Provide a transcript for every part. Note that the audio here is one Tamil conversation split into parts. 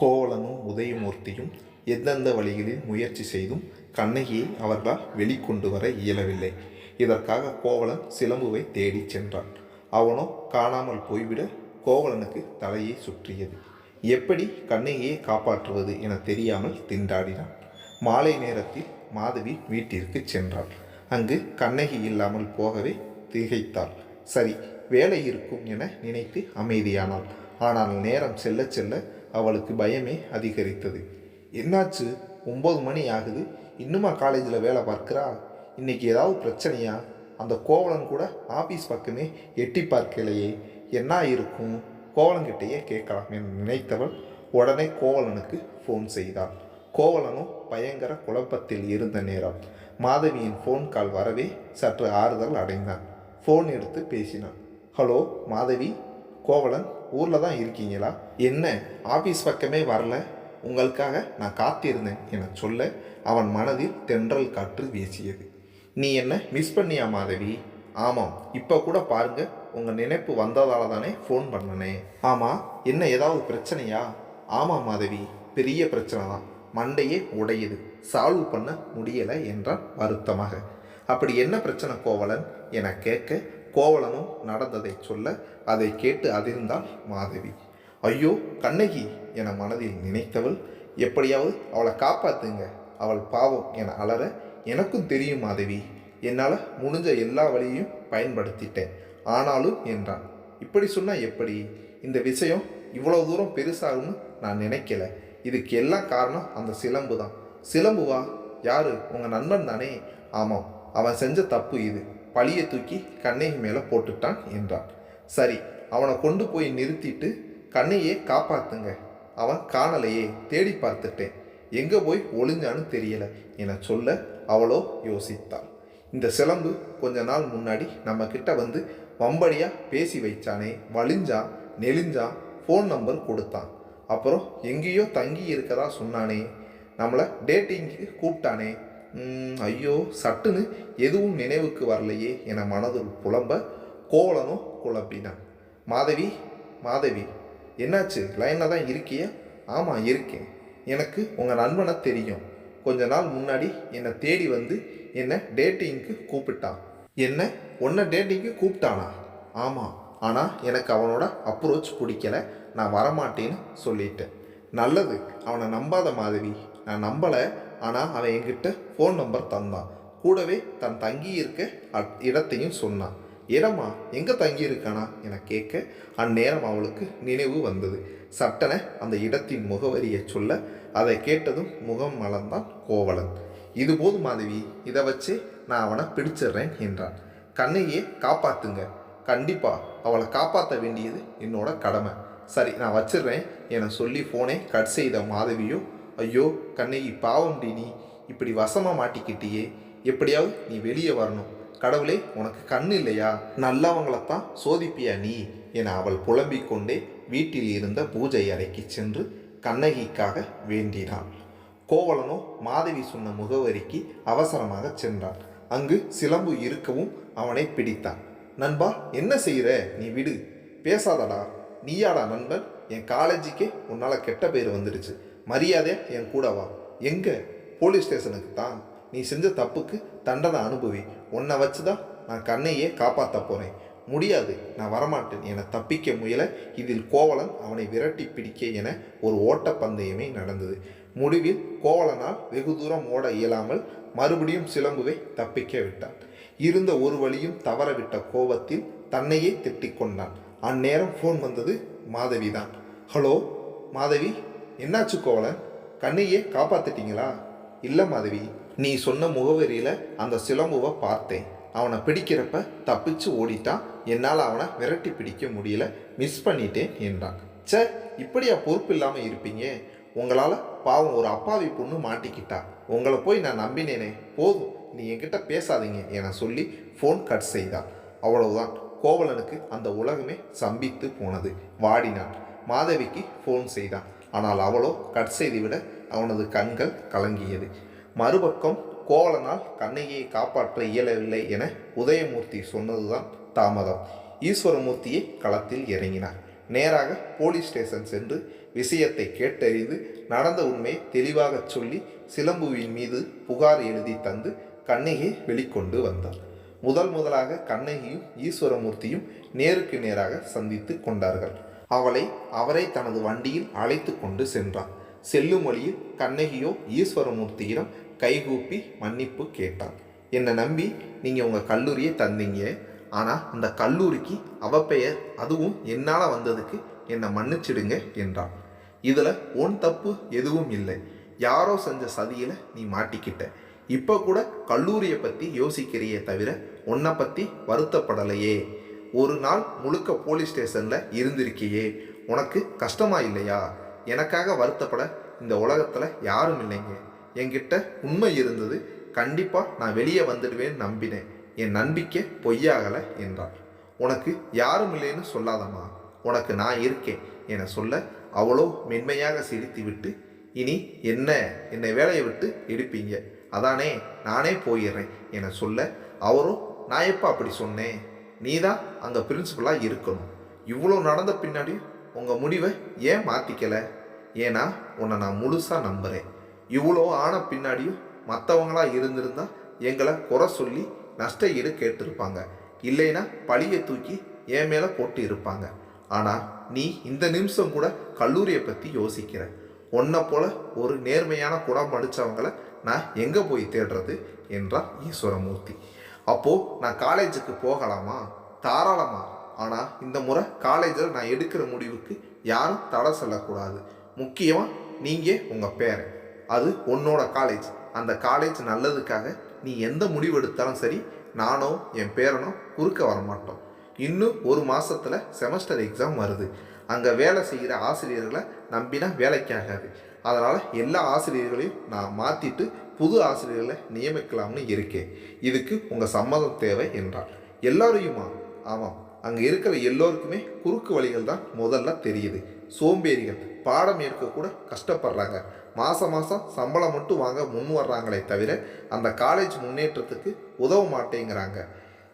கோவலனும் உதயமூர்த்தியும் எந்தெந்த வழிகளில் முயற்சி செய்தும் கண்ணகியை அவர்களால் வெளிக்கொண்டு வர இயலவில்லை. இதற்காக கோவலன் சிலம்புவை தேடிச் சென்றான். அவனோ காணாமல் போய்விட கோவலனுக்கு தலையை சுற்றியது. எப்படி கண்ணகியை காப்பாற்றுவது என தெரியாமல் திண்டாடினான். மாலை நேரத்தில் மாதவி வீட்டிற்கு சென்றாள். அங்கு கண்ணகி இல்லாமல் போகவே திகைத்தாள். சரி வேலை இருக்கும் என நினைத்து அமைதியானாள். ஆனால் நேரம் செல்ல செல்ல அவளுக்கு பயமே அதிகரித்தது. என்னாச்சு? ஒம்பது மணி ஆகுது. இன்னுமா காலேஜில் வேலை பார்க்குறா? இன்றைக்கி ஏதாவது பிரச்சனையா? அந்த கோவலன் கூட ஆஃபீஸ் பக்கமே எட்டி பார்க்கலையே. என்ன இருக்கும் கோவலன்கிட்டயே கேட்கலாம் என்று நினைத்தவள் உடனே கோவலனுக்கு ஃபோன் செய்தாள். கோவலனும் பயங்கர குழப்பத்தில் இருந்த நேரம். மாதவியின் ஃபோன் கால் வரவே சற்று ஆறுதல் அடைந்தான். ஃபோன் எடுத்து பேசினான் ஹலோ மாதவி? கோவலன் ஊரில் தான் இருக்கீங்களா? என்ன? ஆஃபீஸ் பக்கமே வரல. உங்களுக்காக நான் காத்திருந்தேன் என சொல்ல அவன் மனதில் தென்றல் காற்று வீசியது. நீ என்ன மிஸ் பண்ணியா மாதவி? ஆமாம் இப்போ கூட பாருங்க உங்கள் நினைப்பு வந்ததால தானே ஃபோன் பண்ணனே. ஆமாம் என்ன ஏதாவது பிரச்சனையா? ஆமாம் மாதவி பெரிய பிரச்சனை தான் மண்டையே உடையுது. சால்வ் பண்ண முடியலை என்றான் வருத்தமாக. அப்படி என்ன பிரச்சனை கோவலன்? என கேட்க கோவலனும் நடந்ததை சொல்ல அதை கேட்டு அதிர்ந்தாள் மாதவி. ஐயோ கண்ணகி என மனதில் நினைத்தவள் எப்படியாவது அவளை காப்பாத்துங்க. அவள் பாவம் என அலற எனக்கும் தெரியும் மாதவி. என்னால் முடிஞ்ச எல்லா வழியையும் பயன்படுத்திட்டேன். ஆனாலும் என்றான். இப்படி சொன்னால் எப்படி? இந்த விஷயம் இவ்வளோ தூரம் பெருசாகும்னு நான் நினைக்கல. இதுக்கு எல்லாம் காரணம் அந்த சிலம்பு தான் சிலம்புவா? யாரு? உங்கள் நண்பன் தானே? ஆமாம். அவன் செஞ்ச தப்பு இது. பழியை தூக்கி கண்ணகி மேலே போட்டுட்டான் என்றான். சரி அவனை கொண்டு போய் நிறுத்திட்டு கண்ணையே காப்பாத்துங்க. அவன் காணலையே தேடி பார்த்துட்டேன். எங்கே போய் ஒளிஞ்சான்னு தெரியலை என சொல்ல அவளோ யோசித்தாள். இந்த சிலம்பு கொஞ்ச நாள் முன்னாடி நம்மக்கிட்ட வந்து வம்படியாக பேசி வைச்சானே வலிஞ்சான் நெளிஞ்சான் ஃபோன் நம்பர் கொடுத்தான். அப்புறம் எங்கேயோ தங்கி இருக்கதா சொன்னானே நம்மளை டேட்டிங்க்கு கூப்பிட்டானே ஐயோ சட்டுன்னு எதுவும் நினைவுக்கு வரலையே என மனதில் புலம்ப கோவலனும் குழப்பினான். மாதவி மாதவி என்னாச்சு? லைனில் தான் இருக்கிய? ஆமாம் இருக்கேன். எனக்கு உங்கள் நண்பனை தெரியும். கொஞ்ச நாள் முன்னாடி என்னை தேடி வந்து என்னை டேட்டிங்க்கு கூப்பிட்டான். என்ன? உன்னை டேட்டிங்க்கு கூப்பிட்டானா? ஆமாம் ஆனால் எனக்கு அவனோட அப்ரோச் பிடிக்கல. நான் வரமாட்டேன்னு சொல்லிட்டேன். நல்லது. அவனை நம்பாத மாதவி. நான் நம்பலை. ஆனால் அவன் என்கிட்ட ஃபோன் நம்பர் தந்தான். கூடவே தன் தங்கி இருக்க அட்- இடத்தையும் சொன்னான். இடமா எங்கே தங்கி இருக்கானா? என கேட்க அந்நேரம் அவளுக்கு நினைவு வந்தது. சட்டன அந்த இடத்தின் முகவரியை சொல்ல அதை கேட்டதும் முகம் மலர்ந்தான் கோவலன். இது போதும் மாதவி இதை வச்சு நான் அவனை பிடிச்சிடுறேன் என்றான். கண்ணையே காப்பாத்துங்க. கண்டிப்பாக அவளை காப்பாற்ற வேண்டியது என்னோட கடமை. சரி நான் வச்சிடுறேன் என சொல்லி ஃபோனை கட் செய்த மாதவியோ ஐயோ கண்ணகி பாவம் டி நீ. இப்படி வசமாக மாட்டிக்கிட்டியே. எப்படியாவது நீ வெளியே வரணும். கடவுளே உனக்கு கண் இல்லையா? நல்லவங்களைத்தான் சோதிப்பியா நீ? என அவள் புலம்பிக் கொண்டே வீட்டில் இருந்த பூஜை அறைக்கு சென்று கண்ணகிக்காக வேண்டினாள். கோவலனோ மாதவி சொன்ன முகவரிக்கு அவசரமாக சென்றான் அங்கு சிலம்பு இருக்கவும் அவனை பிடித்தான் நண்பா என்ன செய்கிற நீ விடு. பேசாதடா. நீயாடா நண்பன். என் காலேஜுக்கே உன்னால் கெட்ட பேர் வந்துடுச்சு. மரியாதை என் கூட வா. எங்கே? போலீஸ் ஸ்டேஷனுக்கு தான். நீ செஞ்ச தப்புக்கு தண்டனை அனுபவி. உன்னை வச்சு தான் நான் கண்ணையே காப்பாற்ற போகிறேன் முடியாது. நான் வரமாட்டேன். என தப்பிக்க முயல. இதில் கோவலன் அவனை விரட்டி பிடிக்க என ஒரு ஓட்டப்பந்தயமே நடந்தது. முடிவில் கோவலனால் வெகு தூரம் ஓட இயலாமல் மறுபடியும் சிலம்புவை தப்பிக்க விட்டான். இருந்த ஒரு வழியும் தவறவிட்ட கோபத்தில் தன்னையே திட்டிக் கொண்டான். அந்நேரம் ஃபோன் வந்தது மாதவிதான். ஹலோ மாதவி? என்னாச்சு கோவலன்? கண்ணையே காப்பாத்திட்டீங்களா? இல்லை மாதவி நீ சொன்ன முகவரியில் அந்த சிலம்புவை பார்த்தேன். அவனை பிடிக்கிறப்ப தப்பிச்சு ஓடிட்டான். என்னால் அவனை விரட்டி பிடிக்க முடியல. மிஸ் பண்ணிட்டேன் என்றான். ச்சே இப்படியா பொறுப்பு இல்லாமல் இருப்பீங்க? உங்களால் பாவம் ஒரு அப்பாவி பொண்ணு மாட்டிக்கிட்டா. உங்களை போய் நான் நம்பினேனே. போதும் நீ என்கிட்ட பேசாதீங்க என சொல்லி ஃபோன் கட் செய்தான் அவ்வளவுதான். கோவலனுக்கு அந்த உலகமே சம்பித்து போனது. வாடினான். மாதவிக்கு ஃபோன் செய்தான். ஆனால் அவளோ கட் செய்துவிட அவனது கண்கள் கலங்கியது. மறுபக்கம் கோவலனால் கண்ணகியை காப்பாற்ற இயலவில்லை என உதயமூர்த்தி சொன்னதுதான் தாமதம். ஈஸ்வரமூர்த்தியை களத்தில் இறங்கினார். நேராக போலீஸ் ஸ்டேஷன் சென்று விஷயத்தை கேட்டறிந்து நடந்த உண்மையை தெளிவாகச் சொல்லி சிலம்புவின் மீது புகார் எழுதி தந்து கண்ணகியை வெளிக்கொண்டு வந்தார் முதல் முதலாக கண்ணகியும் ஈஸ்வரமூர்த்தியும் நேருக்கு நேராக சந்தித்து கொண்டார்கள். அவளை அவரை தனது வண்டியில் அழைத்து கொண்டு சென்றார் செல்லும் வழியில் கண்ணகியோ ஈஸ்வரமூர்த்தியிடம் கைகூப்பி மன்னிப்பு கேட்டாள் என்னை நம்பி நீங்கள் உங்கள் கல்லூரியை தந்தீங்க. ஆனால் அந்த கல்லூரிக்கு அவப்பெயர் அதுவும் என்னால் வந்ததுக்கு என்னை மன்னிச்சிடுங்க என்றான். இதில் உன் தப்பு எதுவும் இல்லை. யாரோ செஞ்ச சதியில் நீ மாட்டிக்கிட்ட. இப்போ கூட கல்லூரியை பற்றி யோசிக்கிறியே தவிர உன்னை பற்றி வருத்தப்படலையே. ஒரு நாள் முழுக்க போலீஸ் ஸ்டேஷனில் இருந்திருக்கியே. உனக்கு கஷ்டமா இல்லையா? எனக்காக வருத்தப்பட இந்த உலகத்தில் யாரும் இல்லைங்க. என்கிட்ட உண்மை இருந்தது. கண்டிப்பாக நான் வெளியே வந்துடுவேன்னு நம்பினேன். என் நம்பிக்கை பொய்யாகலை என்றாள். உனக்கு யாரும் இல்லைன்னு சொல்லாதம்மா. உனக்கு நான் இருக்கேன் என சொல்ல அவ்வளோ மென்மையாக சிரித்து விட்டு இனி என்ன? என்னை வேலையை விட்டு எடுப்பீங்க? அதானே நானே போயிடுறேன் என சொல்ல அவரோ நான் எப்போ அப்படி சொன்னேன்? நீ தான் அங்கே பிரின்சிபலாக இருக்கணும். இவ்வளோ நடந்த பின்னாடி உங்கள் முடிவை ஏன் மாற்றிக்கலை ஏன்னா உன்னை நான் முழுசாக நம்புகிறேன் இவ்வளோ ஆன பின்னாடியும் மற்றவங்களா இருந்திருந்தால் எங்களை குறை சொல்லி நஷ்ட ஈடு கேட்டிருப்பாங்க. இல்லைன்னா பழியை தூக்கி என் மேலே போட்டு இருப்பாங்க. ஆனால் நீ இந்த நிமிஷம் கூட கல்லூரியை பற்றி யோசிக்கிற. உன்னை போல ஒரு நேர்மையான குடம் படித்தவங்களை நான் எங்கே போய் தேடுறது? என்றார் ஈஸ்வரமூர்த்தி. அப்போது நான் காலேஜுக்கு போகலாமா? தாராளமா. ஆனால் இந்த முறை காலேஜில் நான் எடுக்கிற முடிவுக்கு யாரும் தடை சொல்லக்கூடாது. முக்கியமாக நீங்கள் உங்கள் பேர் அது உன்னோட காலேஜ். அந்த காலேஜ் நல்லதுக்காக நீ எந்த முடிவு எடுத்தாலும் சரி நானோ என் பேரனோ குறுக்க வரமாட்டோம் இன்னும் ஒரு மாதத்தில் செமஸ்டர் எக்ஸாம் வருது. அங்கே வேலை செய்கிற ஆசிரியர்களை நம்பினா வேலைக்கு ஆகாது. அதனால் எல்லா ஆசிரியர்களையும் நான் மாற்றிட்டு புது ஆசிரியர்களை நியமிக்கலாம்னு இருக்கேன் இதுக்கு உங்கள் சம்மதம் தேவை என்றார். எல்லாரையுமா? ஆமாம். அங்கே இருக்கிற எல்லோருக்குமே குறுக்கு வழிகள் தான் முதல்ல தெரியுது. சோம்பேறிகள் பாடம் ஏற்க கூட கஷ்டப்படுறாங்க. மாதம் மாதம் சம்பளம் மட்டும் வாங்க முன் வர்றாங்களே தவிர அந்த காலேஜ் முன்னேற்றத்துக்கு உதவ மாட்டேங்கிறாங்க.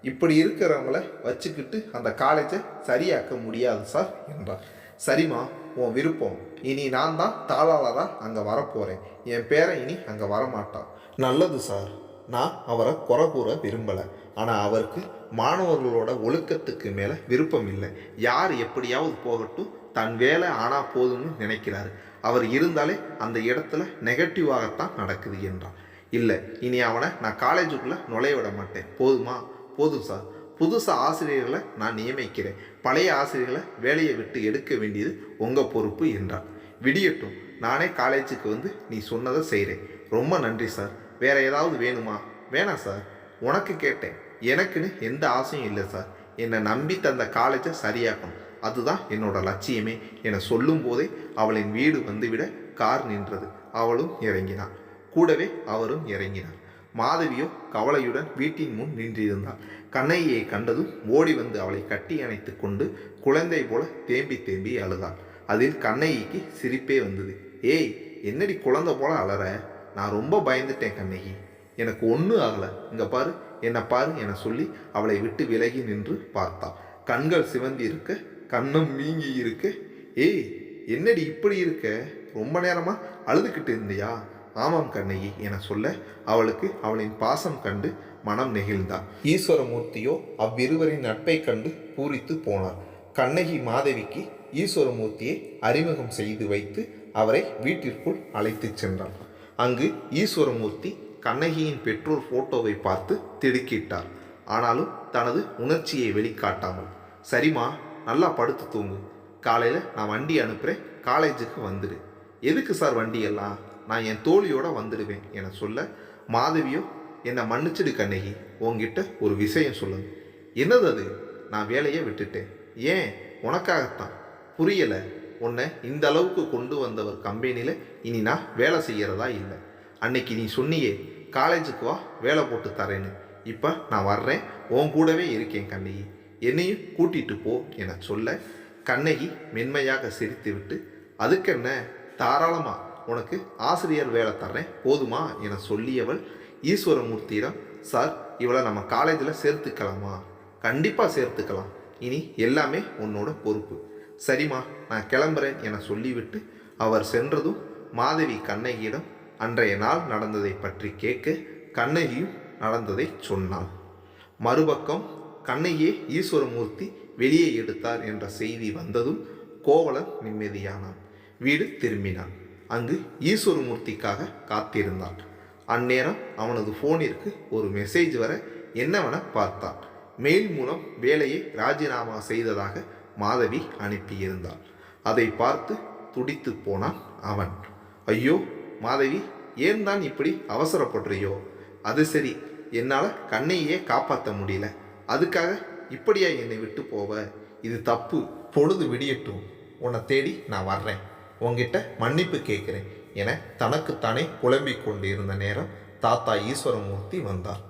இப்படி இருக்கிறவங்கள வச்சுக்கிட்டு அந்த காலேஜை சரியாக்க முடியாது சார் என்றார். சரிம்மா உன் விருப்பம். இனி நான் தான் தாளாளராக அங்கே வரப்போகிறேன் என் பேரன் இனி அங்கே வரமாட்டான். நல்லது சார். நான் அவரை குறை கூற விரும்பலை. ஆனால் அவருக்கு மாணவர்களோட ஒழுக்கத்துக்கு மேலே விருப்பம் இல்லை. யார் எப்படியாவது போகட்டும் தன் வேலை ஆனால் போதும்னு நினைக்கிறாரு. அவர் இருந்தாலே அந்த இடத்துல நெகட்டிவாகத்தான் நடக்குது என்றான். இல்லை இனி அவனை நான் காலேஜுக்குள்ளே நுழைய விட மாட்டேன். போதுமா? போதும் சார். புதுசாக ஆசிரியர்களை நான் நியமிக்கிறேன். பழைய ஆசிரியர்களை வேலையை விட்டு எடுக்க வேண்டியது உங்கள் பொறுப்பு என்றார். விடியட்டும். நானே காலேஜுக்கு வந்து நீ சொன்னதை செய்கிறேன் ரொம்ப நன்றி சார். வேறு ஏதாவது வேணுமா? வேணாம் சார். உனக்கு கேட்டேன். எனக்குன்னு எந்த ஆசையும் இல்லை சார். என்னை நம்பி தந்த காலேஜை சரியாக்கணும். அதுதான் என்னோட லட்சியமே. என சொல்லும் போதே அவளின் வீடு வந்துவிட கார் நின்றது. அவளும் இறங்கினாள். கூடவே அவரும் இறங்கினார். மாதவியோ கவலையுடன் வீட்டின் முன் நின்றிருந்தாள். கண்ணையை கண்டதும் ஓடி வந்து அவளை கட்டி அணைத்து கொண்டு குழந்தை போல தேம்பி தேம்பி அழுதாள். அதில் கண்ணகிக்கு சிரிப்பே வந்தது. ஏய் என்னடி குழந்தை போல அலற? நான் ரொம்ப பயந்துட்டேன் கண்ணகி. எனக்கு ஒன்றும் ஆகலை. இங்கே பாரு என்னை பாரு என சொல்லி அவளை விட்டு விலகி நின்று பார்த்தாள். கண்கள் சிவந்தி இருக்க கண்ணம் மீங்கி இருக்க ஏய் என்னடி இப்படி இருக்க? ரொம்ப நேரமாக அழுதுகிட்டு இருந்தியா? ஆமாம் கண்ணகி என சொல்ல அவளுக்கு அவளின் பாசம் கண்டு மனம் நெகிழ்ந்தான் ஈஸ்வரமூர்த்தியோ அவ்விருவரின் நட்பை கண்டு பூரித்து போனார் கண்ணகி மாதவிக்கு ஈஸ்வரமூர்த்தியை அறிமுகம் செய்து வைத்து அவரை வீட்டிற்குள் அழைத்துச் சென்றார் அங்கு ஈஸ்வரமூர்த்தி கண்ணகியின் பெற்றோர் போட்டோவை பார்த்து திடுக்கிட்டார். ஆனாலும் தனது உணர்ச்சியை வெளிக்காட்டாமல் சரிம்மா நல்லா படுத்து தூங்கு. காலையில் நான் வண்டி அனுப்புகிறேன் காலேஜுக்கு வந்துடு. எதுக்கு சார் வண்டியெல்லாம்? நான் என் தோழியோட வந்துடுவேன் என சொல்ல மாதவியோ என்னை மன்னிச்சிடு கண்ணகி. உங்ககிட்ட ஒரு விஷயம் சொல்லுங்க என்னது அது? நான் வேலையை விட்டுட்டேன். ஏன்? உனக்காகத்தான். புரியலை. உன்னை இந்த அளவுக்கு கொண்டு வந்தவர் கம்பெனியில் இனி நான் வேலை செய்கிறதா இல்லை. அன்னைக்கு நீ சொன்னியே காலேஜுக்கு வா வேலை போட்டு தரேன்னு. இப்போ நான் வர்றேன். உன் கூடவே இருக்கேன் கண்ணகி. என்னையும் கூட்டிகிட்டு போ என சொல்ல கண்ணகி மென்மையாக சிரித்துவிட்டு அதுக்கென்ன தாராளமாக உனக்கு ஆசிரியர் வேலை தர்றேன். போதுமா? என சொல்லியவள் ஈஸ்வரமூர்த்தியிடம் சார் இவளை நம்ம காலேஜில் சேர்த்துக்கலாமா? கண்டிப்பாக சேர்த்துக்கலாம். இனி எல்லாமே உன்னோட பொறுப்பு. சரிம்மா நான் கிளம்புறேன் என சொல்லிவிட்டு அவர் சென்றதும் மாதவி கண்ணகியிடம் அன்றைய நாள் நடந்ததை பற்றி கேட்க கண்ணகியும் நடந்ததை சொன்னாள் மறுபக்கம் கண்ணையே ஈஸ்வரமூர்த்தி வெளியே எடுத்தார் என்ற செய்தி வந்ததும் கோவலன் நிம்மதியானான். வீடு திரும்பினான். அங்கு ஈஸ்வரமூர்த்திக்காக காத்திருந்தான். அந்நேரம் அவனது ஃபோனிற்கு ஒரு மெசேஜ் வர என்னவென பார்த்தான். மெயில் மூலம் வேலையை ராஜினாமா செய்ததாக மாதவி அனுப்பியிருந்தாள். அதை பார்த்து துடித்து போனான் அவன். ஐயோ மாதவி ஏன் தான் இப்படி அவசரப்படுறியோ? அது சரி என்னால் கண்ணையே காப்பாற்ற முடியல. அதுக்காக இப்படியா என்னை விட்டு போவ? இது தப்பு. பொழுது விடியட்டும். உன்னை தேடி நான் வர்றேன். உங்ககிட்ட மன்னிப்பு கேட்குறேன் என தனக்குத்தானே புலம்பிக் கொண்டிருந்த நேரம் தாத்தா ஈஸ்வரமூர்த்தி வந்தார்.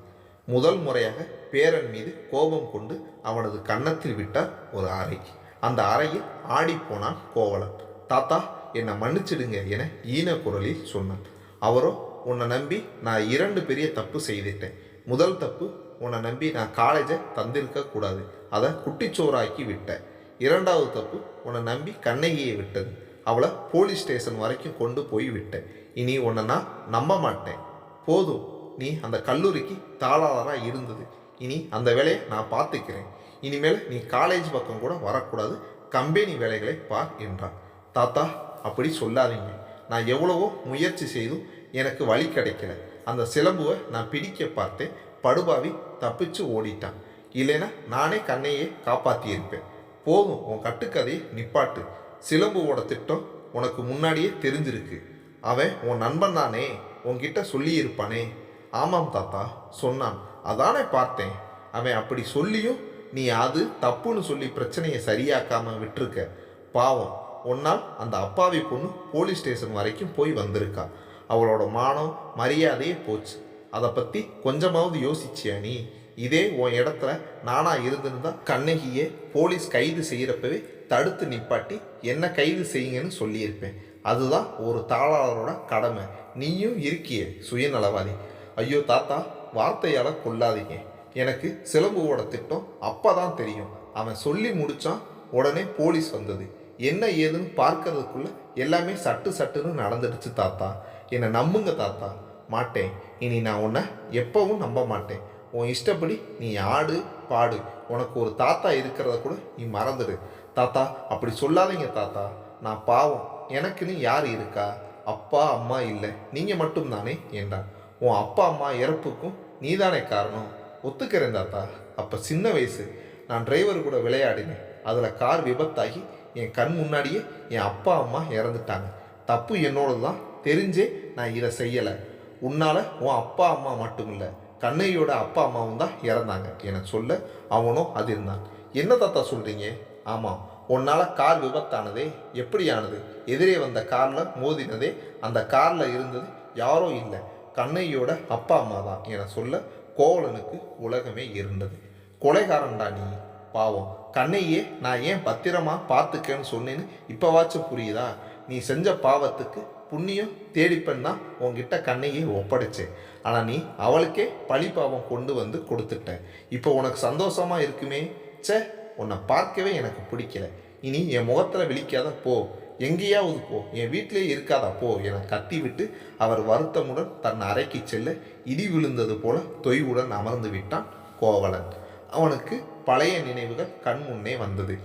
முதல் முறையாக பேரன் மீது கோபம் கொண்டு அவனது கன்னத்தில் விட்டார் ஒரு அறை அந்த அறையில் ஆடிப்போனான் கோவலன். தாத்தா என்னை மன்னிச்சிடுங்க என ஈன குரலில் சொன்னான். அவரோ உன்னை நம்பி நான் இரண்டு பெரிய தப்பு செய்துட்டேன். முதல் தப்பு உன்னை நம்பி நான் காலேஜை தந்திருக்க கூடாது. அதை குட்டிச்சோறாக்கி விட்டேன். இரண்டாவது தப்பு உன்னை நம்பி கண்ணகியை விட்டது. அவளை போலீஸ் ஸ்டேஷன் வரைக்கும் கொண்டு போய் விட்டேன். இனி உன்னை நான் நம்ப மாட்டேன். போதும். நீ அந்த கல்லூரிக்கு தாளாளராக இருந்தது. இனி அந்த வேலையை நான் பார்த்துக்கிறேன். இனிமேல் நீ காலேஜ் பக்கம் கூட வரக்கூடாது. கம்பெனி வேலைகளை பார் என்றான். தாத்தா அப்படி சொல்லாதீங்க. நான் எவ்வளவோ முயற்சி செய்தும் எனக்கு வழி கிடைக்கல. அந்த சிலம்புவை நான் பிடிக்க பார்த்தேன். படுபாவி தப்பிச்சு ஓடிட்டான். இல்லைன்னா நானே கண்ணையே காப்பாற்றியிருப்பேன் போதும் உன் கட்டுக்கதையை நிப்பாட்டு. சிலம்புவோட திட்டம் உனக்கு முன்னாடியே தெரிஞ்சிருக்கு. அவன் உன் நண்பன் தானே உன்கிட்ட சொல்லியிருப்பானே. ஆமாம் தாத்தா சொன்னான். அதானே பார்த்தேன். அவன் அப்படி சொல்லியும் நீ அது தப்புன்னு சொல்லி பிரச்சனையை சரியாக்காமல் விட்டுருக்க. பாவம். உன்னால் அந்த அப்பாவி பொண்ணு போலீஸ் ஸ்டேஷன் வரைக்கும் போய் வந்திருக்கா. அவளோட மானம் மரியாதையே போச்சு. அதை பற்றி கொஞ்சமாவது யோசிச்சியா நீ? இதே உன் இடத்துல நானாக இருந்திருந்தா கண்ணகியை போலீஸ் கைது செய்கிறப்பவே தடுத்து நிப்பாட்டி என்ன கைது செய்யுங்கன்னு சொல்லியிருப்பேன். அதுதான் ஒரு தாளாளரோட கடமை. நீயும் இருக்கிய சுயநலவாதி. ஐயோ தாத்தா வார்த்தையால் கொல்லாதீங்க எனக்கு சிலம்புவோட திட்டம் அப்போ தான் தெரியும். அவன் சொல்லி முடித்தான் உடனே போலீஸ் வந்தது. என்ன ஏதுன்னு பார்க்கறதுக்குள்ள எல்லாமே சட்டு சட்டுன்னு நடந்துடுச்சு தாத்தா. என்னை நம்புங்க தாத்தா. மாட்டேன். இனி நான் உன்னை எப்பவும் நம்ப மாட்டேன். உன் இஷ்டப்படி நீ ஆடு பாடு. உனக்கு ஒரு தாத்தா இருக்கிறத கூட நீ மறந்துடு. தாத்தா அப்படி சொல்லாதீங்க தாத்தா. நான் பாவம். எனக்குன்னு யார் இருக்கா? அப்பா அம்மா இல்லை. நீங்கள் மட்டும்தானே? என்றான் உன் அப்பா அம்மா இறப்புக்கும் நீதானே காரணம்? ஒத்துக்கிறேன் தாத்தா அப்போ சின்ன வயசு. நான் டிரைவர் கூட விளையாடினேன். அதில் கார் விபத்தாகி என் கண் முன்னாடியே என் அப்பா அம்மா இறந்துட்டாங்க. தப்பு என்னோடது தான் தெரிஞ்சே நான் இதை செய்யலை. உன்னால் உன் அப்பா அம்மா மட்டும் இல்லை கண்ணையோட அப்பா அம்மாவும் தான் இறந்தாங்க. என சொல்ல அவனும் அதிர்ந்தான். என்ன தாத்தா சொல்கிறீங்க ஆமாம் உன்னால் கார் விபத்தானதே? எப்படியானது? எதிரே வந்த காரில் மோதினதே? அந்த காரில் இருந்தது யாரோ இல்லை கண்ணையோட அப்பா அம்மா தான். என சொல்ல கோவலனுக்கு உலகமே இருந்தது. கொலைகாரன்டா நீ பாவம். கண்ணையே நான் ஏன் பத்திரமா பார்த்துக்கேன்னு சொன்னேன்னு இப்போவாச்சும் புரியுதா? நீ செஞ்ச பாவத்துக்கு புண்ணியம் தேடிப்பன் தான் உன்கிட்ட கண்ணையே ஒப்படைச்சேன். ஆனால் நீ அவளுக்கே பழி பாவம் கொண்டு வந்து கொடுத்துட்ட. இப்போ உனக்கு சந்தோஷமாக இருக்குமே? ச்சே உன்னை பார்க்கவே எனக்கு பிடிக்கல. இனி என் முகத்தில் விழிக்காத போ. எங்கேயாவது போ. என் வீட்டிலே இருக்காதா? போ. என கத்திவிட்டு அவர் வருத்தமுடன் தன் அறைக்கு செல்ல இடி விழுந்தது போல தொய்வுடன் அமர்ந்து விட்டான் கோவலன். அவனுக்கு பழைய நினைவுகள் கண் முன்னே வந்தது.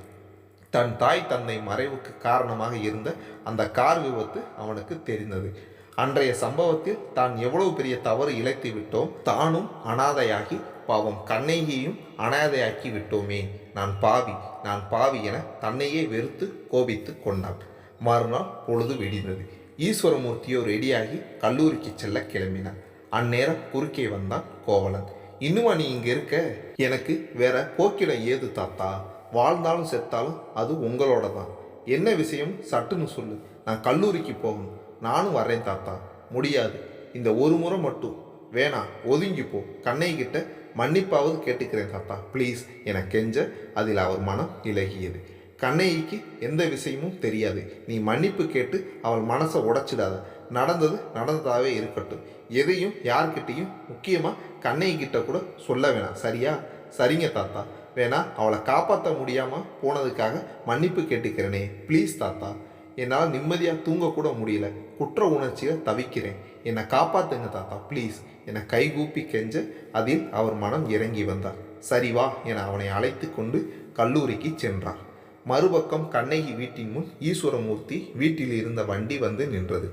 தன் தாய் தந்தை மறைவுக்கு காரணமாக இருந்த அந்த கார் விபத்து அவனுக்கு தெரிந்தது. அன்றைய சம்பவத்தில் தான் எவ்வளவு பெரிய தவறு இழைத்து விட்டோம். தானும் அனாதையாகி பாவம் கண்ணகியையும் அனாதையாக்கி விட்டோமே. நான் பாவி. நான் பாவி என தன்னையே வெறுத்து கோபித்து கொண்டான். மறுநாள் பொழுது விடிந்தது. ஈஸ்வரமூர்த்தியோ ரெடியாகி கல்லூரிக்கு செல்ல கிளம்பினான். அந்நேரம் குறுக்கே வந்தான் கோவலன். இன்னுமா நீ இங்கே இருக்க? எனக்கு வேற போக்கில ஏது தாத்தா? வாழ்ந்தாலும் செத்தாலும் அது உங்களோட தான் என்ன விஷயம்? சட்டுன்னு சொல்லு. நான் கல்லூரிக்கு போகணும். நானும் வரேன் தாத்தா. முடியாது. இந்த ஒரு முறை மட்டும். வேணாம் ஒதுங்கி போ. கண்ணை கிட்ட மன்னிப்பாவது கேட்டுக்கிறேன் தாத்தா. ப்ளீஸ் என கெஞ்ச அதில் அவர் மனம் இலகியது. கண்ணகிக்கு எந்த விஷயமும் தெரியாது. நீ மன்னிப்பு கேட்டு அவள் மனசை உடைச்சிடாத. நடந்தது நடந்ததாகவே இருக்கட்டும். எதையும் யார்கிட்டையும் முக்கியமாக கண்ணகி கிட்ட கூட சொல்ல வேணாம். சரியா? சரிங்க தாத்தா. வேணா அவளை காப்பாற்ற முடியாமல் போனதுக்காக மன்னிப்பு கேட்டுக்கிறேனே. ப்ளீஸ் தாத்தா. என்னால் நிம்மதியாக தூங்கக்கூட முடியல. குற்ற உணர்ச்சியில் தவிக்கிறேன். என்னை காப்பாற்றுங்க தாத்தா. ப்ளீஸ். என்னை கைகூப்பி கெஞ்ச அதில் அவர் மனம் இறங்கி வந்தார். சரி வா என அவனை அழைத்து கொண்டு கல்லூரிக்கு சென்றார். மறுபக்கம் கண்ணகி வீட்டின் முன் ஈஸ்வரமூர்த்தி வீட்டில் இருந்த வண்டி வந்து நின்றது.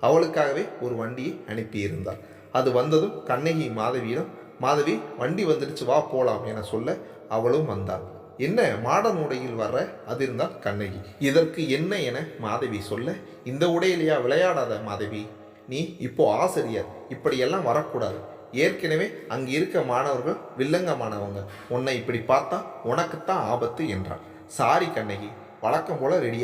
அவளுக்காகவே ஒரு வண்டியை அனுப்பியிருந்தார். அது வந்ததும் கண்ணகி மாதவியிடம் மாதவி வண்டி வந்துடுச்சு வா போலாம் என சொல்ல அவளும் வந்தாள். என்ன மாடன் உடையில் வர்ற? அது இருந்தால் கண்ணகி. இதற்கு என்ன என மாதவி சொல்ல இந்த உடையிலையா விளையாடாத மாதவி? நீ இப்போ ஆசிரியர் இப்படியெல்லாம் வரக்கூடாது. ஏற்கனவே அங்கே இருக்க மாணவர்கள் வில்லங்கமானவங்க. உன்னை இப்படி பார்த்தா உனக்குத்தான் ஆபத்து என்றான். சாரி கண்ணகி வழக்கம் போல் ரெடி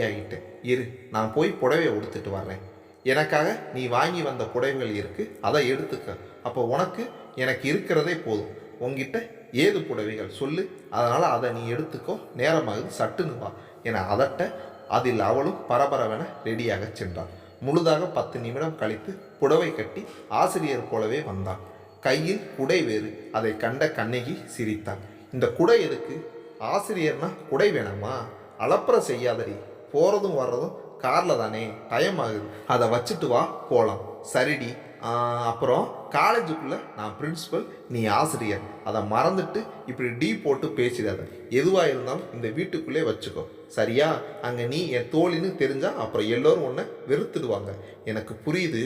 இரு நான் போய் புடவையை உடுத்துட்டு வர்றேன். எனக்காக நீ வாங்கி வந்த புடவைகள் இருக்குது அதை எடுத்துக்க. அப்போ உனக்கு எனக்கு இருக்கிறதே போதும். உன்கிட்ட ஏது புடவைகள் சொல்லு அதனால் அதை நீ எடுத்துக்கோ நேரமாகுது சட்டுன்னு வா என அதட்ட அதில் அவளும் பரபரவென ரெடியாக சென்றாள். முழுதாக பத்து நிமிடம் கழித்து புடவை கட்டி ஆசிரியர் போலவே வந்தான். கையில் குடை வேறு அதை கண்ட கண்ணகி சிரித்தான் இந்த குடை எதுக்கு? ஆசிரியர்னா குடை வேணாமா? அலப்பற செய்யாதடி. போகிறதும் வர்றதும் காரில் தானே. டைம் ஆகுது. அதை வச்சுட்டு வா போகலாம் சரிடி. அப்புறம் காலேஜுக்குள்ளே நான் பிரின்சிபல் நீ ஆசிரியர். அதை மறந்துட்டு இப்படி டீ போட்டு பேசிடாத. எதுவாக இருந்தாலும் இந்த வீட்டுக்குள்ளே வச்சுக்கோ. சரியா? அங்கே நீ என் தோழின்னு தெரிஞ்சால் அப்புறம் எல்லோரும் உன்னை வெறுத்துடுவாங்க. எனக்கு புரியுது.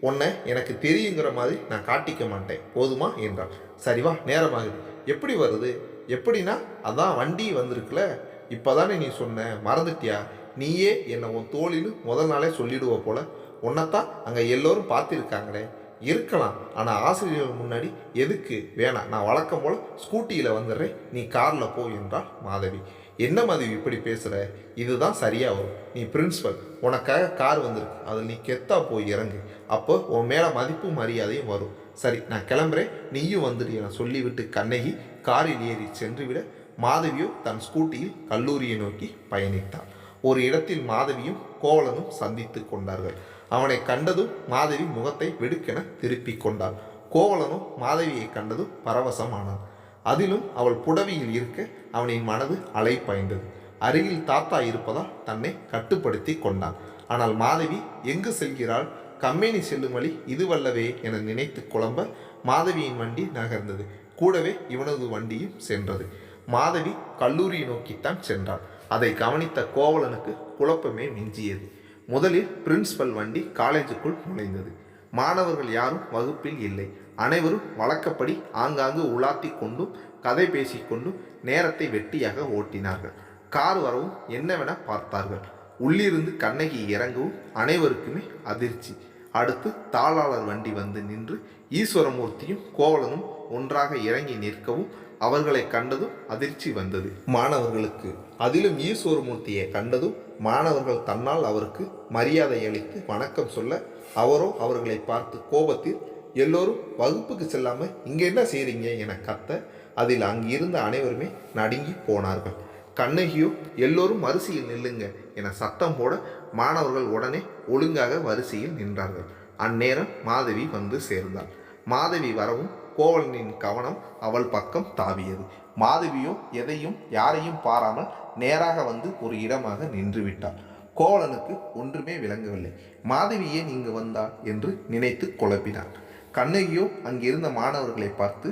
உன்னை எனக்கு தெரியுங்கிற மாதிரி நான் காட்டிக்க மாட்டேன். போதுமா? என்றான் சரிவா நேரமாகுது எப்படி வருது? எப்படின்னா அதான் வண்டி வந்திருக்குல இப்போதானே நீ சொன்ன மறந்துட்டியா? நீயே என்னை உன் தோழின்னு முதல் நாளே சொல்லிடுவ போல உன்னைத்தான் அங்கே எல்லோரும் பார்த்துருக்காங்களே. இருக்கலாம் ஆனால் ஆசிரியர் முன்னாடி எதுக்கு? வேணாம் நான் வழக்கம் போல் ஸ்கூட்டியில் வந்துடுறேன் நீ காரில் போ என்றாள் மாதவி. என்ன மாதவி இப்படி பேசுகிற இதுதான் சரியாக வரும். நீ பிரின்ஸிபல் உனக்காக கார் வந்திருக்கு அதில் நீ கெத்தா போய் இறங்கு. அப்போ உன் மேலே மதிப்பு மரியாதையும் வரும். சரி நான் கிளம்புறேன். நீயும் வந்துடு என சொல்லிவிட்டு கண்ணகி காரில் ஏறி சென்றுவிட மாதவியோ தன் ஸ்கூட்டியில் கல்லூரியை நோக்கி பயணித்தாள். ஒரு இடத்தில் மாதவியும் கோவலனும் சந்தித்து கொண்டார்கள். அவனை கண்டதும் மாதவி முகத்தை வெடுக்கென திருப்பி கொண்டாள். கோவலனும் மாதவியை கண்டதும் பரவசமானான் அதிலும் அவள் புடவியில் இருக்க அவனின் மனது அலை அலைப்பாய்ந்தது அருகில் தாத்தா இருப்பதால் தன்னை கட்டுப்படுத்தி கொண்டான். ஆனால் மாதவி எங்கு செல்கிறாள்? கம்பெனி செல்லும் வழி இதுவல்லவே என நினைத்து குழம்ப மாதவியின் வண்டி நகர்ந்தது. கூடவே இவனது வண்டியும் சென்றது. மாதவி கல்லூரியை நோக்கித்தான் சென்றாள். அதை கவனித்த கோவலனுக்கு குழப்பமே மிஞ்சியது. முதலில் பிரின்சிபல் வண்டி காலேஜுக்குள் நுழைந்தது. மாணவர்கள் யாரும் வகுப்பில் இல்லை. அனைவரும் வழக்கப்படி ஆங்காங்கு உலாத்தி கொண்டும் கதை பேசிக்கொண்டும் நேரத்தை வெட்டியாக ஓட்டினார்கள். கார் வரவும் என்னவென பார்த்தார்கள். உள்ளிருந்து கண்ணகி இறங்கவும் அனைவருக்குமே அதிர்ச்சி. அடுத்து தாளாளர் வண்டி வந்து நின்று ஈஸ்வரமூர்த்தியும் கோவலனும் ஒன்றாக இறங்கி நிற்கவும் அவர்களை கண்டதும் அதிர்ச்சி வந்தது. மாணவர்களுக்கு அதிலும் ஈஸ்வரமூர்த்தியை கண்டதும் மாணவர்கள் தன்னால் அவருக்கு மரியாதை அளித்து வணக்கம் சொல்ல அவரோ அவர்களை பார்த்து கோபத்தில் எல்லோரும் வகுப்புக்கு செல்லாமல் இங்கே என்ன செய்கிறீங்க என கத்த அதில் அங்கிருந்த அனைவருமே நடுங்கி போனார்கள். கண்ணகியோ எல்லோரும் அரிசியில் நில்லுங்க என சத்தம் போட மாணவர்கள் உடனே ஒழுங்காக வரிசையில் நின்றார்கள். அந்நேரம் மாதவி வந்து சேர்ந்தாள். மாதவி வரவும் கோவலனின் கவனம் அவள் பக்கம் தாவியது. மாதவியோ எதையும் யாரையும் பாராமல் நேராக வந்து ஒரு இடமாக நின்று விட்டாள். கோவலனுக்கு ஒன்றுமே விளங்கவில்லை. மாதவி ஏன் இங்கு வந்தாள் என்று நினைத்து குழப்பினான் கண்ணகியோ அங்கிருந்த மாணவர்களை பார்த்து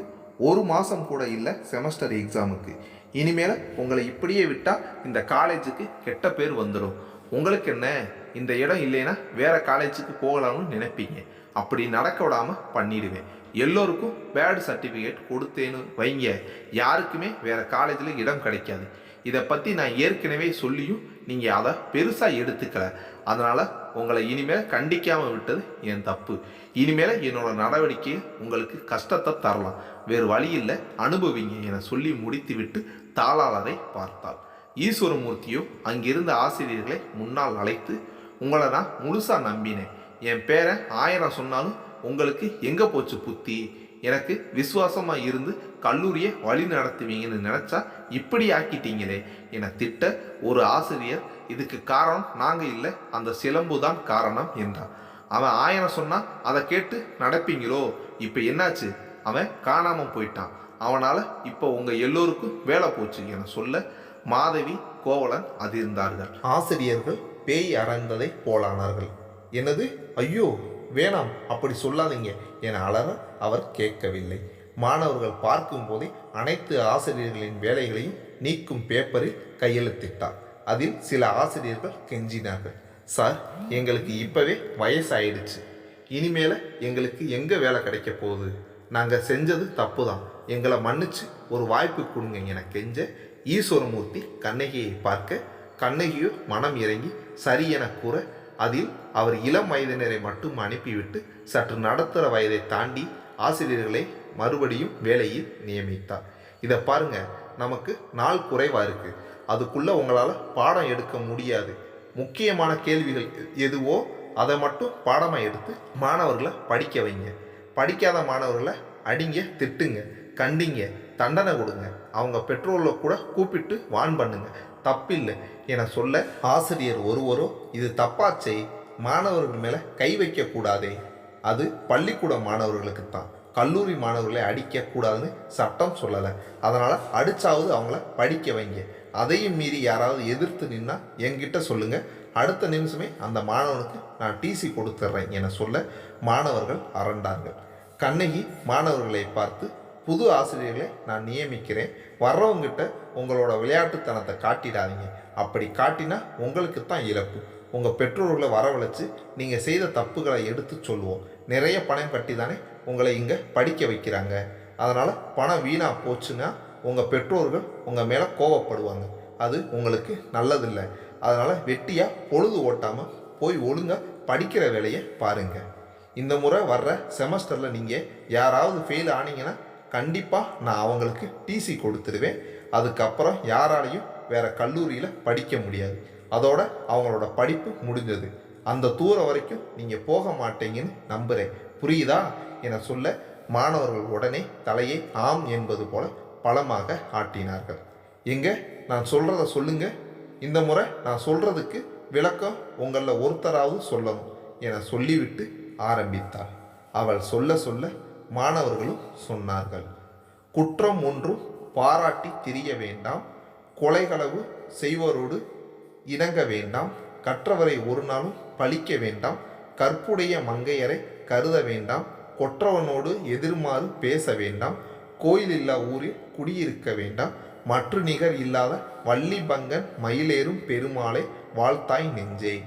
ஒரு மாதம் கூட இல்லை செமஸ்டர் எக்ஸாமுக்கு. இனிமேல் உங்களை இப்படியே விட்டால் இந்த காலேஜுக்கு கெட்ட பேர் வந்துடும் உங்களுக்கு என்ன இந்த இடம் இல்லைன்னா வேறு காலேஜுக்கு போகலாம்னு நினைப்பீங்க. அப்படி நடக்க விடாமல் பண்ணிடுவேன். எல்லோருக்கும் பேட் சர்டிஃபிகேட் கொடுத்தேன்னு வைங்க. யாருக்குமே வேறு காலேஜில் இடம் கிடைக்காது. இதை பற்றி நான் ஏற்கனவே சொல்லியும் நீங்கள் அதை பெருசாக எடுத்துக்கல. அதனால் உங்களை இனிமேல் கண்டிக்காமல் விட்டது என் தப்பு. இனிமேல் என்னோட நடவடிக்கையை உங்களுக்கு கஷ்டத்தை தரலாம். வேறு வழி இல்லை. அனுபவிங்க என சொல்லி முடித்துவிட்டு தாளாளரை பார்த்தாள் ஈஸ்வரமூர்த்தியோ அங்கிருந்த ஆசிரியர்களை முன்னால் அழைத்து உங்களை நான் முழுசாக நம்பினேன். என் பேரை ஆயிரம் சொன்னாலும் உங்களுக்கு எங்கே போச்சு புத்தி? எனக்கு விசுவாசமாக இருந்து கல்லூரியை வழி நடத்துவீங்கன்னு நினச்சா இப்படி ஆக்கிட்டீங்களே. என திட்ட ஒரு ஆசிரியர் இதுக்கு காரணம் நாங்கள் இல்லை அந்த சிலம்பு தான் காரணம் என்றான். அவன் ஆயிரம் சொன்னால் அதை கேட்டு நடப்பீங்களோ? இப்போ என்னாச்சு? அவன் காணாமல் போயிட்டான். அவனால் இப்போ உங்கள் எல்லோருக்கும் வேலை போச்சு என சொல்ல மாதவி கோவலன் அதிர்ந்தார்கள். ஆசிரியர்கள் பேய் அறந்ததை போலானார்கள். எனது ஐயோ வேணாம் அப்படி சொல்லாதீங்க என அலற அவர் கேட்கவில்லை. மாணவர்கள் பார்க்கும் போதே அனைத்து ஆசிரியர்களின் வேலைகளையும் நீக்கும் பேப்பரில் கையெழுத்திட்டார். அதில் சில ஆசிரியர்கள் கெஞ்சினார்கள். சார் எங்களுக்கு இப்போவே வயசாயிடுச்சு. இனிமேல எங்களுக்கு எங்கே வேலை கிடைக்க போகுது? நாங்கள் செஞ்சது தப்பு தான் எங்களை மன்னிச்சு ஒரு வாய்ப்பு கொடுங்க என கெஞ்ச ஈஸ்வரமூர்த்தி கண்ணகியை பார்க்க கண்ணகியோ மனம் இறங்கி சரி என கூற அதில் அவர் இளம் வயதினரை மட்டும் அனுப்பிவிட்டு சற்று நடுத்தர வயதை தாண்டி ஆசிரியர்களை மறுபடியும் வேலையில் நியமித்தார். இதை பாருங்க நமக்கு நாள் குறைவாக இருக்குது அதுக்குள்ள உங்களால் பாடம் எடுக்க முடியாது. முக்கியமான கேள்விகள் எதுவோ அதை மட்டும் பாடமாக எடுத்து மாணவர்களை படிக்க வைங்க. படிக்காத மாணவர்களை அடிங்க திட்டுங்க கண்டிங்க. தண்டனை கொடுங்க. அவங்க பெற்றோர்களை கூட கூப்பிட்டு வான் பண்ணுங்க. தப்பில்லை. என சொல்ல ஆசிரியர் ஒருவரோ இது தப்பாச்சே மாணவர்கள் மேலே கை வைக்கக்கூடாதே அது பள்ளிக்கூட மாணவர்களுக்கு தான். கல்லூரி மாணவர்களை அடிக்கக்கூடாதுன்னு சட்டம் சொல்லலை. அதனால் அடித்தாவது அவங்கள படிக்க வைங்க. அதையும் மீறி யாராவது எதிர்த்து நின்னா என்கிட்ட சொல்லுங்கள் அடுத்த நிமிஷமே அந்த மாணவனுக்கு நான் டிசி கொடுத்துட்றேன் என சொல்ல மாணவர்கள் அரண்டார்கள். கண்ணகி மாணவர்களை பார்த்து புது ஆசிரியர்களை நான் நியமிக்கிறேன். வர்றவங்கிட்ட உங்களோட விளையாட்டுத்தனத்தை காட்டிடாதீங்க. அப்படி காட்டினா உங்களுக்கு தான் இழப்பு. உங்கள் பெற்றோர்களை வரவழைச்சு நீங்கள் செய்த தப்புகளை எடுத்து சொல்லுவோம். நிறைய பணம் கட்டி தானே உங்களை இங்கே படிக்க வைக்கிறாங்க. அதனால் பணம் வீணாக போச்சுன்னா உங்கள் பெற்றோர்கள் உங்கள் மேலே கோவப்படுவாங்க. அது உங்களுக்கு நல்லதில்லை. அதனால் வெட்டியாக பொழுது ஓட்டாமல் போய் ஒழுங்காக படிக்கிற வேலையை பாருங்கள் இந்த முறை வர்ற செமஸ்டரில் நீங்கள் யாராவது ஃபெயில் ஆனீங்கன்னா கண்டிப்பாக நான் அவங்களுக்கு டிசி கொடுத்துருவேன். அதுக்கப்புறம் யாராலையும் வேறு கல்லூரியில் படிக்க முடியாது. அதோட அவங்களோட படிப்பு முடிஞ்சது. அந்த தூரம் வரைக்கும் நீங்கள் போக மாட்டீங்கன்னு நம்புகிறேன் புரியுதா? என சொல்ல மாணவர்கள் உடனே தலையை ஆம் என்பது போல பலமாக ஆட்டினார்கள். எங்க? நான் சொல்கிறத சொல்லுங்க. இந்த முறை நான் சொல்கிறதுக்கு விளக்கம் உங்களில் ஒருத்தராவது சொல்லணும். என சொல்லிவிட்டு ஆரம்பித்தாள் அவள் சொல்ல சொல்ல மாணவர்களும் சொன்னார்கள். குற்றம் ஒன்றும் பாராட்டி திரிய வேண்டாம். கொலைகளவு செய்வரோடு இணங்க வேண்டாம். கற்றவரை ஒரு நாளும் பழிக்க வேண்டாம். கற்புடைய மங்கையரை கருத வேண்டாம். கொற்றவனோடு எதிர்மாறு பேச வேண்டாம். கோயில் இல்லா ஊரில் குடியிருக்க வேண்டாம். மற்ற நிகர் இல்லாத வள்ளிபங்கன் மயிலேறும் பெருமாளை வாழ்த்தாய் நெஞ்சே.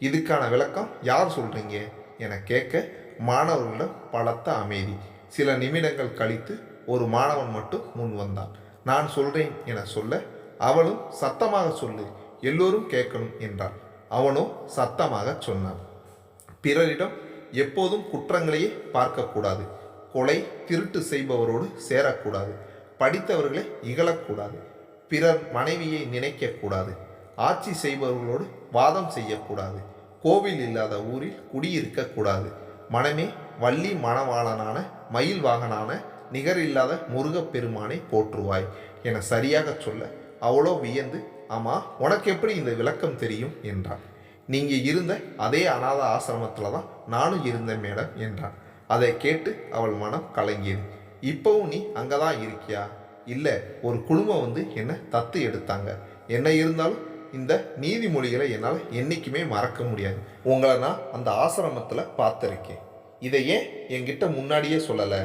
இதுக்கான விளக்கம் யார் சொல்கிறீங்க என கேட்க மாணவர்களிடம் பலத்த அமைதி. சில நிமிடங்கள் கழித்து ஒரு மாணவன் மட்டும் முன் வந்தான். நான் சொல்கிறேன் என சொல்ல அவளும் சத்தமாக சொல்லு எல்லோரும் கேட்கணும் என்றாள் அவனோ சத்தமாக சொன்னான். பிறரிடம் எப்போதும் குற்றங்களையே பார்க்கக்கூடாது. கொலை திருட்டு செய்பவரோடு சேரக்கூடாது. படித்தவர்களை இகழக்கூடாது. பிறர் மனைவியை நினைக்கக்கூடாது. ஆட்சி செய்பவர்களோடு வாதம் செய்யக்கூடாது. கோவில் இல்லாத ஊரில் குடியிருக்கக்கூடாது. மனமே வள்ளி மணவாளனான மயில் வாகனான நிகரில்லாத முருகப்பெருமானை போற்றுவாய் என சரியாக சொல்ல அவளோ வியந்து ஆமா உனக்கு எப்படி இந்த விளக்கம் தெரியும்? என்றான். நீங்க இருந்த அதே அநாத ஆசிரமத்தில் தான் நானும் இருந்தேன் மேடம் என்றான். அதை கேட்டு அவள் மனம் கலங்கியது. இப்போவும் நீ அங்கே தான் இருக்கியா? இல்லை ஒரு குடும்பம் வந்து என்னை தத்து எடுத்தாங்க. என்ன இருந்தாலும் இந்த நீதிமொழிகளை என்னால் என்றைக்குமே மறக்க முடியாது. உங்களை நான் அந்த ஆசிரமத்தில் பார்த்துருக்கேன். இதை ஏன் என்கிட்ட முன்னாடியே சொல்லலை.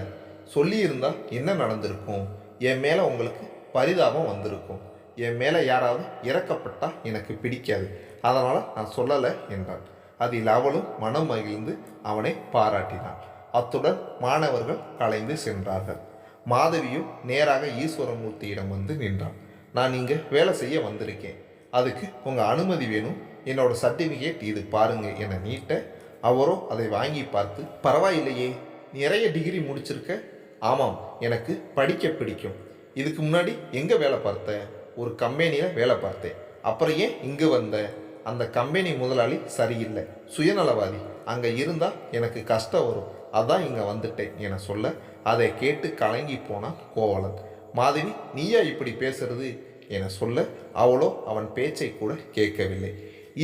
சொல்லியிருந்தால் என்ன நடந்திருக்கும்? என் மேலே உங்களுக்கு பரிதாபம் வந்திருக்கும். என் மேலே யாராவது இறக்கப்பட்டால் எனக்கு பிடிக்காது. அதனால் நான் சொல்லலை என்றான். அதில் அவளும் மனம் மகிழ்ந்து அவனை பாராட்டினாள். அத்துடன் மாணவர்கள் கலைந்து சென்றார்கள். மாதவியும் நேராக ஈஸ்வரமூர்த்தியிடம் வந்து நின்றான். நான் இங்கே வேலை செய்ய வந்திருக்கேன். அதுக்கு உங்கள் அனுமதி வேணும். என்னோடய சர்டிஃபிகேட் இது பாருங்கள் என நீட்ட அவரோ அதை வாங்கி பார்த்து பரவாயில்லையே நிறைய டிகிரி முடிச்சிருக்க. ஆமாம் எனக்கு படிக்க பிடிக்கும். இதுக்கு முன்னாடி எங்கே வேலை பார்த்தேன்? ஒரு கம்பெனியில் வேலை பார்த்தேன். அப்புறம் ஏன் இங்கே வந்த? அந்த கம்பெனி முதலாளி சரியில்லை. சுயநலவாதி. அங்கே இருந்தால் எனக்கு கஷ்டம் வரும். அதான் இங்கே வந்துட்டேன் என சொல்ல அதை கேட்டு கலங்கி போனான் கோவலன். மாதவி நீயா இப்படி பேசுறது? என சொல்ல அவளோ அவன் பேச்சை கூட கேட்கவில்லை.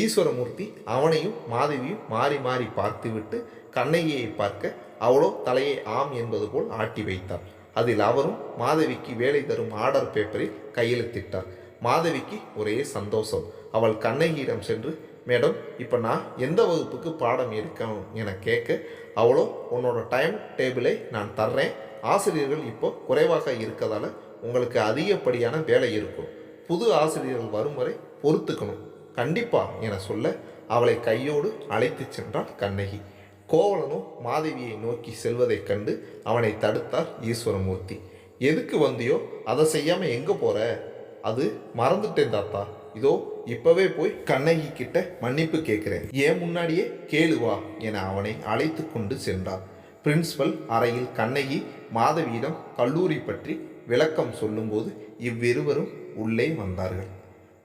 ஈஸ்வரமூர்த்தி அவனையும் மாதவியும் மாறி மாறி பார்த்துவிட்டு கண்ணையை பார்க்க அவளோ தலையை ஆம் என்பது போல் ஆட்டி வைத்தார் அதில் அவரும் மாதவிக்கு வேலை தரும் ஆர்டர் பேப்பரில் கையெழுத்திட்டார் மாதவிக்கு ஒரே சந்தோஷம். அவள் கண்ணகியிடம் சென்று மேடம் இப்போ நான் எந்த வகுப்புக்கு பாடம் இருக்கணும் என கேட்க அவளோ உன்னோட டைம் டேபிளை நான் தர்றேன். ஆசிரியர்கள் இப்போ குறைவாக இருக்கதால உங்களுக்கு அதிகப்படியான வேலை இருக்கும். புது ஆசிரியர்கள் வரும் வரை பொறுத்துக்கணும். கண்டிப்பா என சொல்ல அவளை கையோடு அழைத்து சென்றாள் கண்ணகி. கோவலனும் மாதவியை நோக்கி செல்வதைக் கண்டு அவனை தடுத்தார் ஈஸ்வரமூர்த்தி. எதுக்கு வந்தியோ? அதை செய்யாமல் எங்கே போற? அது மறந்துட்டேன் தாத்தா. இதோ இப்பவே போய் கண்ணகி கிட்ட மன்னிப்பு கேட்கிறேன். ஏன் முன்னாடியே கேளுவா என அவனை அழைத்து கொண்டு சென்றார் பிரின்சிபல் அறையில் கண்ணகி மாதவியிடம் கல்லூரி பற்றி விளக்கம் சொல்லும்போது இவ்விருவரும் உள்ளே வந்தார்கள்.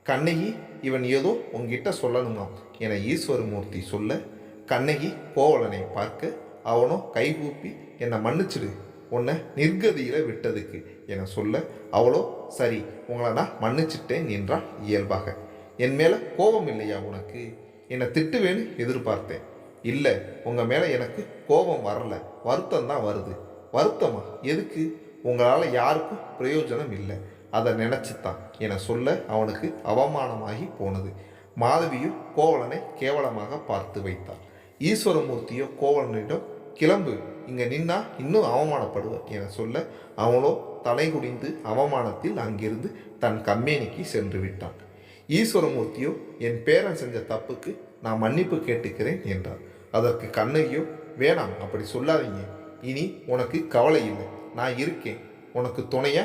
கண்ணகி இவன் ஏதோ உங்ககிட்ட சொல்லணுமாம் என ஈஸ்வரமூர்த்தி சொல்ல கண்ணகி கோவலனை பார்க்க அவனோ கைகூப்பி என்னை மன்னிச்சிடு உன்னை நிர்கதியில் விட்டதுக்கு என சொல்ல அவளோ சரி உங்களை நான் மன்னிச்சிட்டேன் என்றாள் இயல்பாக. என் மேலே கோபம் இல்லையா உனக்கு? என்னை திட்டுவேன்னு எதிர்பார்த்தேன். இல்லை உங்கள் மேலே எனக்கு கோபம் வரலை வருத்தம் தான் வருது. வருத்தமா? எதுக்கு? உங்களால் யாருக்கும் பிரயோஜனம் இல்லை. அதை நினச்சித்தான் என சொல்ல அவனுக்கு அவமானமாகி போனது. மாதவியும் கோவலனை கேவலமாக பார்த்து வைத்தாள். ஈஸ்வரமூர்த்தியோ கோவலனிடம் கிளம்பு இங்கே நின்னா இன்னும் அவமானப்படுவ என சொல்ல அவனோ தலை குடிந்து அவமானத்தில் அங்கிருந்து தன் கம்பெனிக்கு சென்று விட்டான். ஈஸ்வரமூர்த்தியோ என் பேரன் செஞ்ச தப்புக்கு நான் மன்னிப்பு கேட்டுக்கிறேன் என்றார் அதற்கு கண்ணகியோ வேணாம் அப்படி சொல்லாதீங்க. இனி உனக்கு கவலை இல்லை. நான் இருக்கேன். உனக்கு துணையா?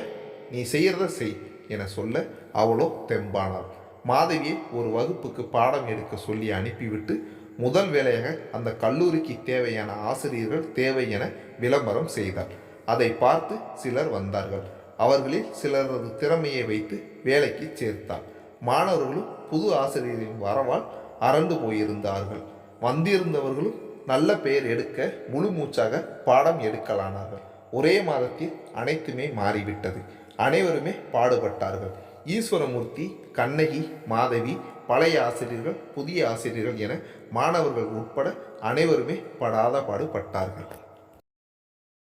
நீ செய்கிறத செய் என சொல்ல அவளோ தெம்பானாள். மாதவியை ஒரு வகுப்புக்கு பாடம் எடுக்க சொல்லி அனுப்பிவிட்டு முதல் வேலையாக அந்த கல்லூரிக்கு தேவையான ஆசிரியர்கள் தேவை என விளம்பரம் செய்தார் அதை பார்த்து சிலர் வந்தார்கள். அவர்களில் சிலரது திறமையை வைத்து வேலைக்கு சேர்த்தார் மாணவர்களும் புது ஆசிரியரின் வரவால் அரண்டு போயிருந்தார்கள். வந்திருந்தவர்களும் நல்ல பெயர் எடுக்க முழு மூச்சாக பாடம் எடுக்கலானார்கள். ஒரே மாதத்தில் அனைத்துமே மாறிவிட்டது. அனைவருமே பாடுபட்டார்கள். ஈஸ்வரமூர்த்தி கண்ணகி மாதவி பழைய ஆசிரியர்கள் புதிய ஆசிரியர்கள் என மாணவர்கள் உட்பட அனைவருமே படாத பாடுபட்டார்கள்.